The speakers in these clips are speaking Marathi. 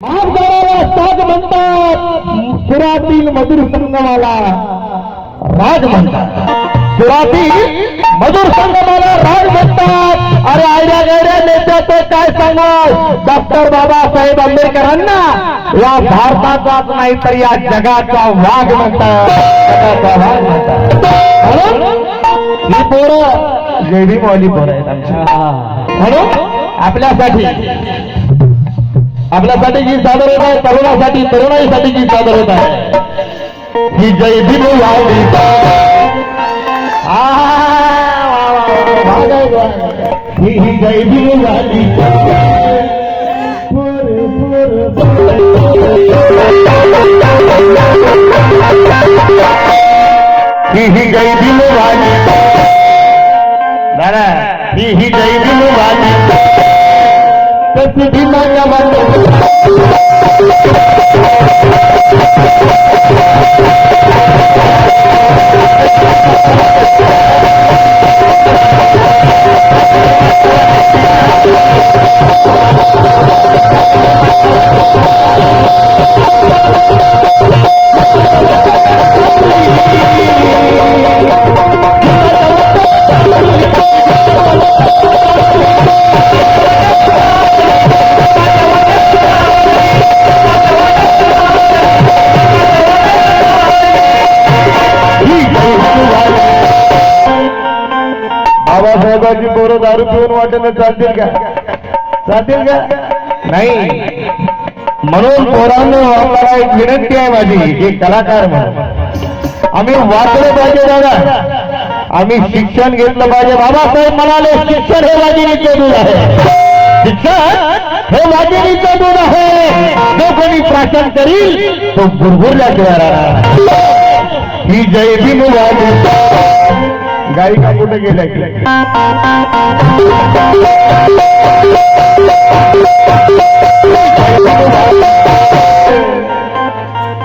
महागडाला साज म्हणतात सुरातील मधुर संगमाला राज म्हणतात. सुरातील मधुर संगमाला राज म्हणतात. अरे आयड्या गैड्या नेत्याचं काय सांगाल डॉक्टर बाबासाहेब आंबेडकरांना या भारताचाच नाही तर या जगाचा वाघ म्हणतात. जगाचा वाघ म्हणतात. ही पोरं जेडी मॉली पोरं आहेत आमच्या म्हणून आपल्यासाठी आपल्यासाठी जी सादर होत आहे तरुणासाठी तरुणाईसाठी जी सादर होत आहे. ही जय भीमू वावडी ही ही जय भीमू वावडी ही ही जय भीम वाली दादा ही ही जय भीमू वाली तशी भीमाच्या वाटत दोन दारू चालतील का चालतील का? नाही. म्हणून पोरांनो आम्हाला एक विनंती आहे माझी एक कलाकार म्हणून. आम्ही वाचलं पाहिजे दादा. आम्ही शिक्षण घेतलं पाहिजे. बाबासाहेब म्हणाले शिक्षण हे वाजिनीचं दूध आहे. शिक्षण हे वाजिनीचं दूध आहे. जो कोणी प्राशन करील तो भुरभुरल्याशिवाय राहणार. ही जय भीम वाली गायिका कुठे गेल्या? की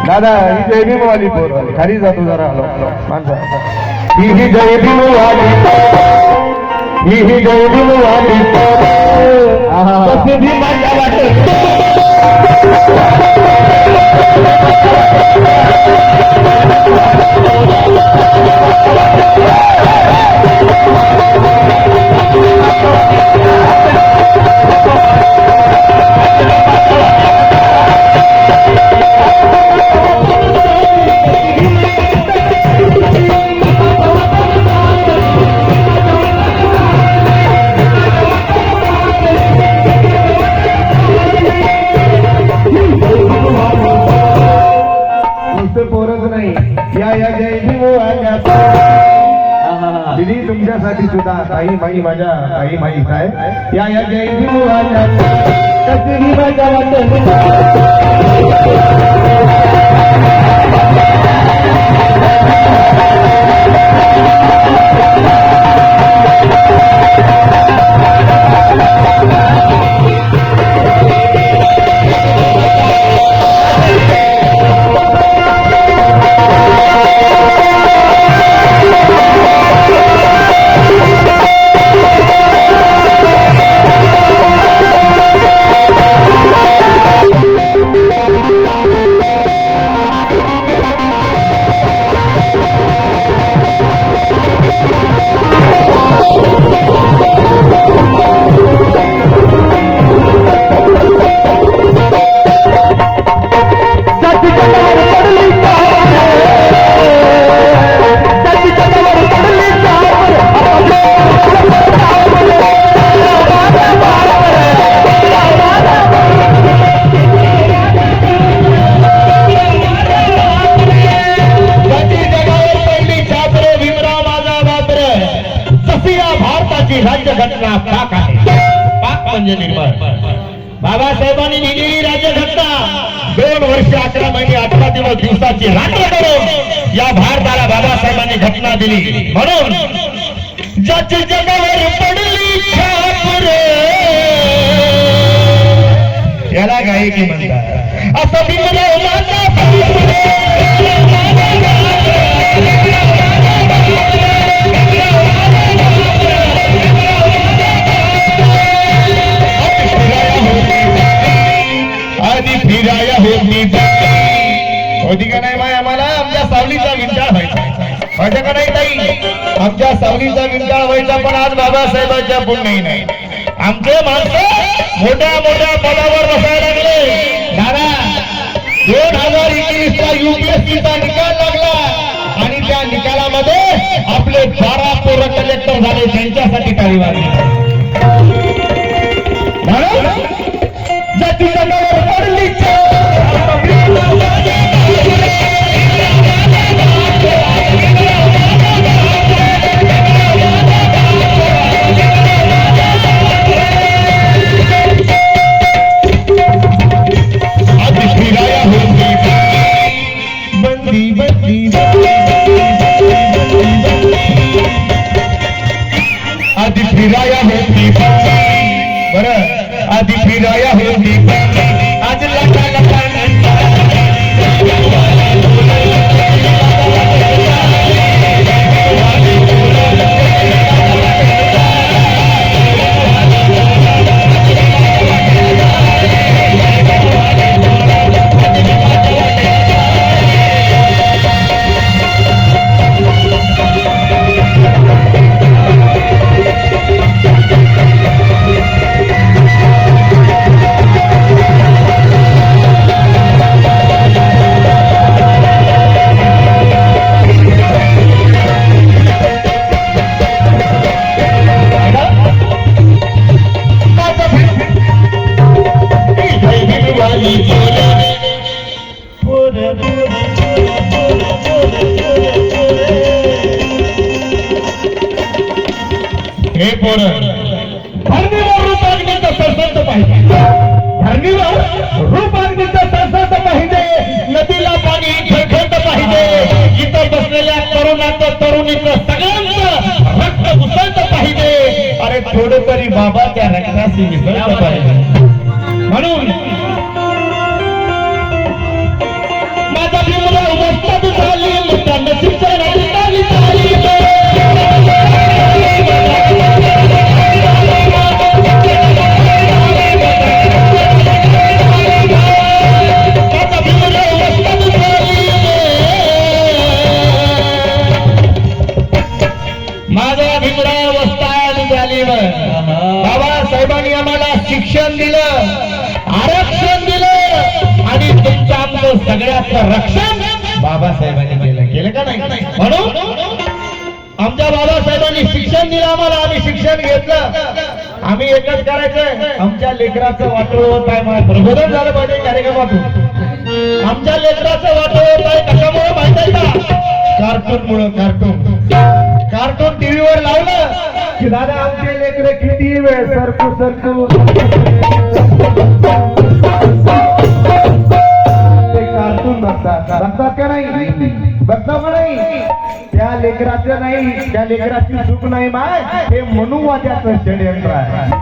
दादा ही जय भीम वाली पोर. खाली जातो जरा. हलो माणसा. ही ही जय भीम वाली ही ही जय भीम वाली तसे भीमाच्या वाटेत. नुसते पोरच नाही. या या जय हो, दिदी तुमच्यासाठी सुद्धा काही माई माझ्या काही माई काय या या जय भीम वाल्या भारताला बाबासाहेबांनी घटना दिली. म्हणून ज्याची जगावर पडली छाप रे याला गायकी म्हणतात. असं भीमराव आणि फिराया होती होती का नाही माय? आम्हाला आमच्या सावलीचा नाही ताई? आमच्या सावलीचा विंटाळ व्हायचा पण आज बाबासाहेबांच्या पुण्याही नाही. आमचे माणसं मोठ्या मोठ्या पदावर बसायला लागले. दादा दोन हजार एकवीसचा युपीएससीचा निकाल लागला. आणि त्या निकालामध्ये आपले बारा पोरं कलेक्टर झाले त्यांच्यासाठी काही वाजली. अरे थोडं तरी बाबा त्या रक्ताशी मिसळत पाहिजे. म्हणून माझा वस्ताद झाली शिक्षणाची भीमला वस्ताद झाली माझा भीमरा वस्ताद बाबासाहेबांनी आम्हाला शिक्षण दिलं आरक्षण दिलं आणि तुमचं आपलं सगळ्याचं रक्षण बाबासाहेबांनी केलं. केलं का नाही? म्हणून आमच्या बाबासाहेबांनी शिक्षण दिलं आम्हाला. आम्ही शिक्षण घेतलं. आम्ही एकच करायचंय. आमच्या लेकराचं वाटोळ होत आहे. मला प्रबोधन झालं पाहिजे कार्यक्रमातून. आमच्या लेकराचं वाटोळ होत आहे. कशामुळे माहिती आहे का? कार्टून मुळे कार्टून. कार्टून टीव्हीवर लावलं. की दादा आमचे लेकरे किती वेळ सरकू सरकू ते कार्टून बघतात. बघतात का नाही? बघता का नाही? त्या लेकराचं नाही त्या लेकराची चूक नाही माय. हे मनुवाद्याचं षडयंत्र आहे.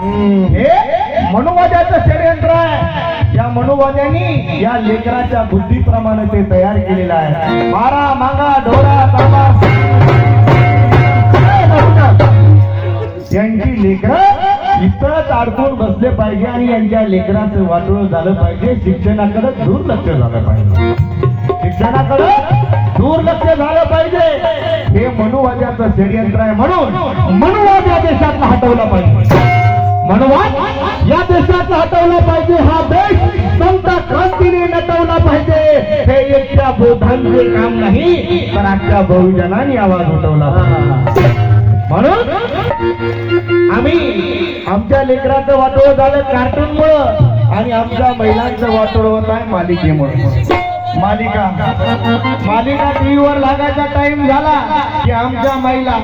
हे मनुवाद्याचं षडयंत्र आहे. या मनुवाद्यांनी या लेकराच्या बुद्धीप्रमाणे ते तयार केलेलं आहे. मारा मागा ढोरा यांची लेकरं इतरच अडकून बसले पाहिजे आणि यांच्या लेकराचं वाटोळ झालं पाहिजे. शिक्षणाकडे दुर्लक्ष झालं पाहिजे. शिक्षणाकडे दुर्लक्ष झालं पाहिजे. हे मनुवाद्याचं षडयंत्र आहे म्हणून मनुवाद या देशातला हटवला पाहिजे. मनुवाद या देशातला हटवला पाहिजे. हा देश संत क्रांतीने नटवला पाहिजे. हे एकट्या बोधांचे काम नाही तर आजच्या बहुजनांनी आवाज उठवला म्हणून आम्ही आमच्या लेकराचं वाटोळ झालं कार्टून मुळे आणि आमच्या महिलांचं वाटोळ होत आहे मालिकेमुळे. मालिका. मालिका टीव्हीवर लागायचा टाइम झाला की आमच्या महिला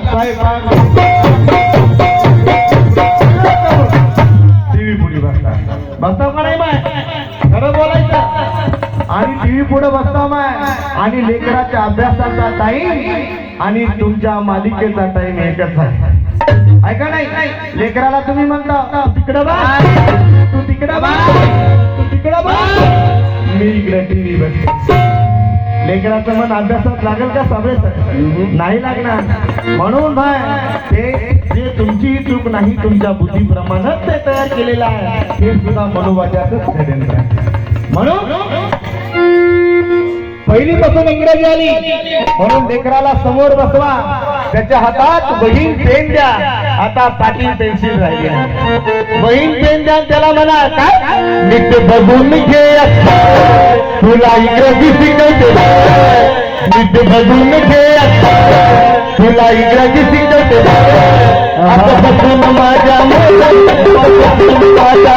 टीव्ही पुढे बसतात. बसता का नाही माय? खरं बोलायचं. आणि टीव्ही पुढे बसता माय. आणि लेकराच्या अभ्यासाचा टाइम आणि तुमच्या मालिकेचा टाइम एकच आहे. ऐका नाही. लेकराला तुम्ही म्हणता "तू तिकडं बा. तू तिकडं बा. तू तिकडं बा. मी इकडे टीव्ही बघते. लेकराचं मन अभ्यासात लागेल का सगळे नाही लागणार. म्हणून भाय ते जे तुमची चूक नाही तुमच्या बुद्धीप्रमाणेच ते तयार केलेलं आहे. हे सुद्धा आहे म्हणून पहिलीपासून इंग्रजी आली. म्हणून लेकराला समोर बसवा. त्याच्या हातात बहीण पेन द्या. आता पाटील पेन्सिल राहिली बहीण पेन द्या त्याला म्हणा काय? नीट बघून घे तुला इंग्रजी शिकवते नीट बघून घे तुला इंग्रजी शिकवते आता बसून माझ्या बसून माझ्या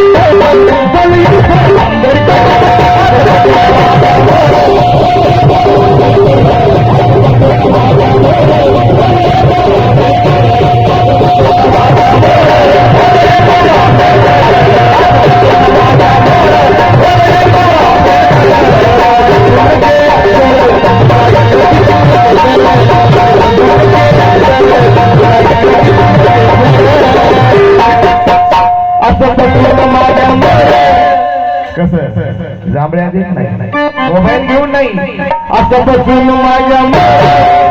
असं बसून माझ्या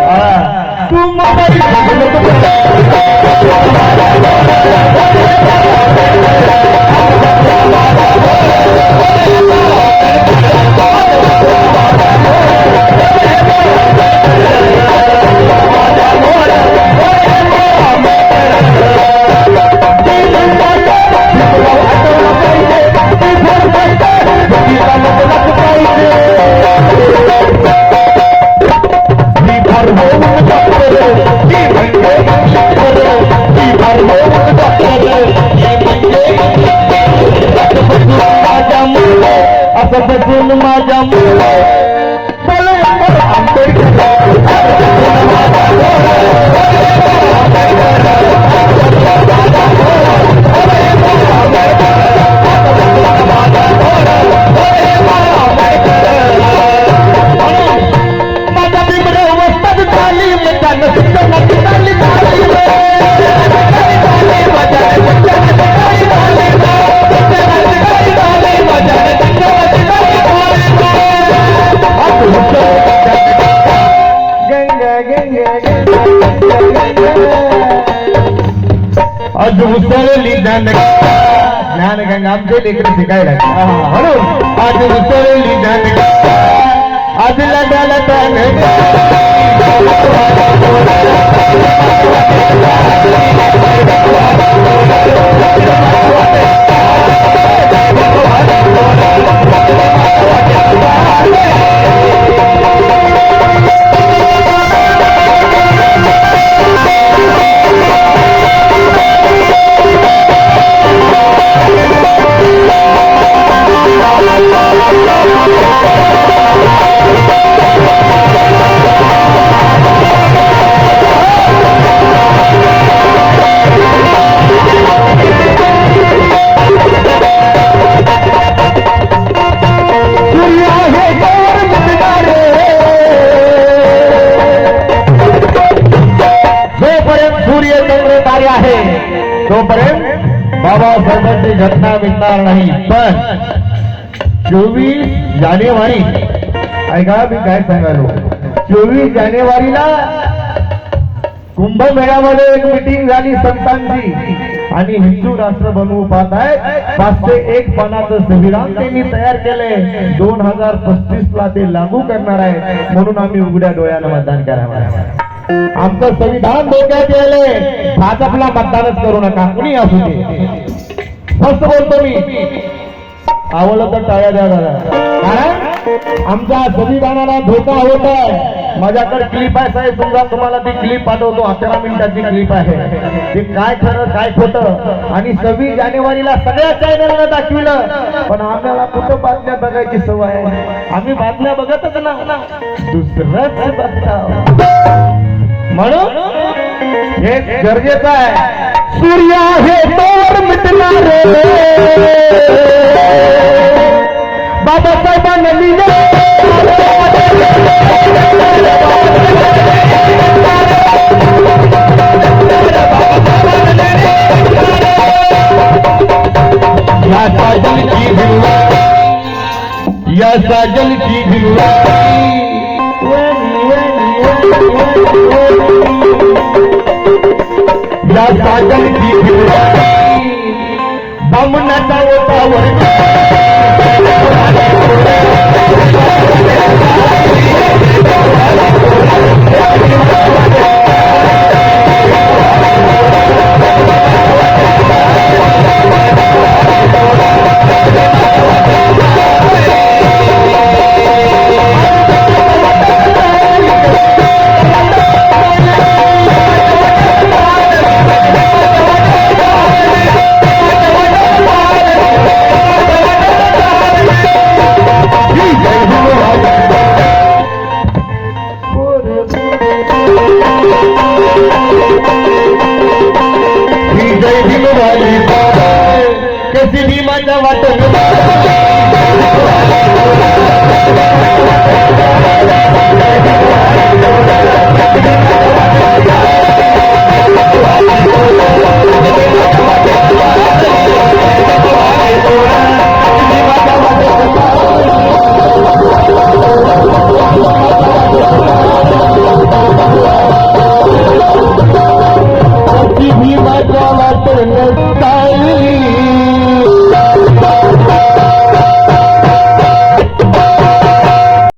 हा. तू मोबाईल असं ज्ञानगंगा आमचे लेकर शिकायला म्हणून आज उसळली ज्ञान आज बाबासाहेबांची घटना मिळणार नाही. पण चोवीस जानेवारी ऐका मी काय सांगालो चोवीस जानेवारीला कुंभमेळ्यामध्ये एक मिटिंग झाली संतांची. आणि हिंदू राष्ट्र बनवू पाहत आहेत. पाचशे एक पानाचं संविधान त्यांनी तयार केलंय. दोन हजार पस्तीस ला ते लागू करणार आहे म्हणून आम्ही उघड्या डोळ्यानं मतदान करावं. आमचं संविधान धोक्यात यायलंय. भाजपला मतदानच करू नका. कुणी असू दे. फक्त बोलतो मी. आवडलं तर टाळ्या द्या दादा कारण आमच्या संविधानाला धोका होत आहे. माझ्याकडे क्लिप आहे साहेब समजा तुम्हाला ती क्लिप पाठवतो. अकरा मिनिटाची क्लिप आहे. ते काय खरं काय खोटं? आणि सव्वीस जानेवारीला सगळ्या चॅनलला दाखविलं. पण आम्हाला कुठं बातम्या बघायची सवय आहे? आम्ही बातम्या बघतच ना दुसरंच बघता. म्हणून हे गरजेचं आहे सूर्य हे तोवर मिटणार बाबासाहेबांना लिहिलं या साजल की भिलवाई या साजल की भिलवाई तुझा साजन बामणाचा होता वर